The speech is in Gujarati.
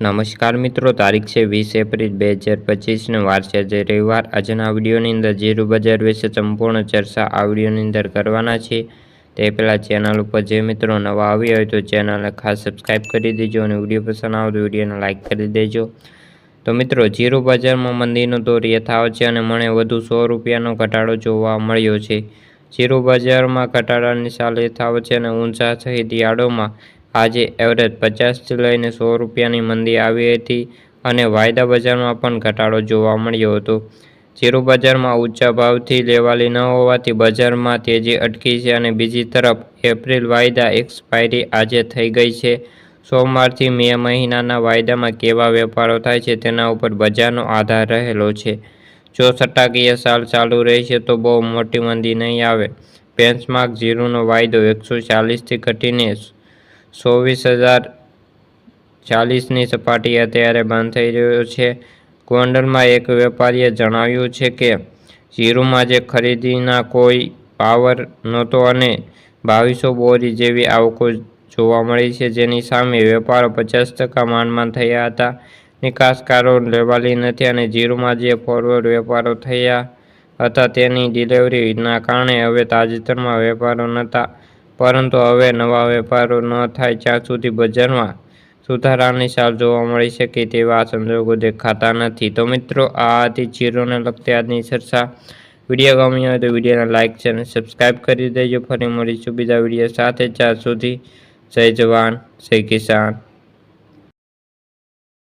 નમસ્કાર મિત્રો, તારીખ છે વીસ એપ્રિલ બે હજાર પચીસને વાર છે. આજે રવિવાર. આજના વિડીયોની અંદર જીરું બજાર વિશે સંપૂર્ણ ચર્ચા આ વિડીયોની અંદર કરવાના છે. તે પહેલાં ચેનલ ઉપર જે મિત્રો નવા આવ્યા હોય તો ચેનલને ખાસ સબસ્ક્રાઈબ કરી દેજો અને વીડિયો પસંદ આવે તો વિડીયોને લાઇક કરી દેજો. તો મિત્રો જીરું બજારમાં મંદીનો દોર યથાવત છે અને મને વધુ સો રૂપિયાનો ઘટાડો જોવા મળ્યો છે. જીરું બજારમાં ઘટાડાની સાલ યથાવત છે અને ઊંચા સહિત યાર્ડોમાં આજે એવરેજ પચાસથી લઈને સો રૂપિયાની મંદી આવી હતી અને વાયદા બજારમાં પણ ઘટાડો જોવા મળ્યો હતો. જીરું બજારમાં ઊંચા ભાવથી લેવાલી ન હોવાથી બજારમાં તેજી અટકી છે અને બીજી તરફ એપ્રિલ વાયદા એક્સપાયરી આજે થઈ ગઈ છે. સોમવારથી મે મહિનાના વાયદામાં કેવા વેપારો થાય છે તેના ઉપર બજારનો આધાર રહેલો છે. જો સટ્ટાકીય સાલ ચાલુ રહેશે તો બહુ મોટી મંદી નહીં આવે. બેન્ચમાર્ક ઝીરોનો વાયદો એકસો ચાલીસથી ઘટીને ચોવીસ હજાર ચાલીસની સપાટી અત્યારે બંધ થઈ રહ્યો છે. ગોંડલમાં એક વેપારીએ જણાવ્યું છે કે, જીરુમાં જે ખરીદીના કોઈ પાવર નહોતો અને બાવીસો બોરી જેવી આવકો જોવા મળી છે, જેની સામે વેપારો પચાસ ટકા માંડમાં થયા હતા. નિકાસકારો લેવાલી નથી અને જીરુમાં જે ફોરવર્ડ વેપારો થયા હતા તેની ડિલિવરીના કારણે હવે તાજેતરમાં વેપારો નહોતા પરંતુ હવે નવા વેપારો ન થાય ત્યાં સુધી બજારમાં સુધારાની ચાલ જોવા મળી શકે તેવા સંજોગો દેખાતા નથી. તો મિત્રો, આ હતી જીરોને લગતી આજની ચર્ચા. વીડિયો ગમી હોય તો વિડીયોને લાઇક છે અને સબસ્ક્રાઈબ કરી દેજો. ફરી મળીશું બીજા વીડિયો સાથે. જ્યાં સુધી જય જવાન, જય કિસાન.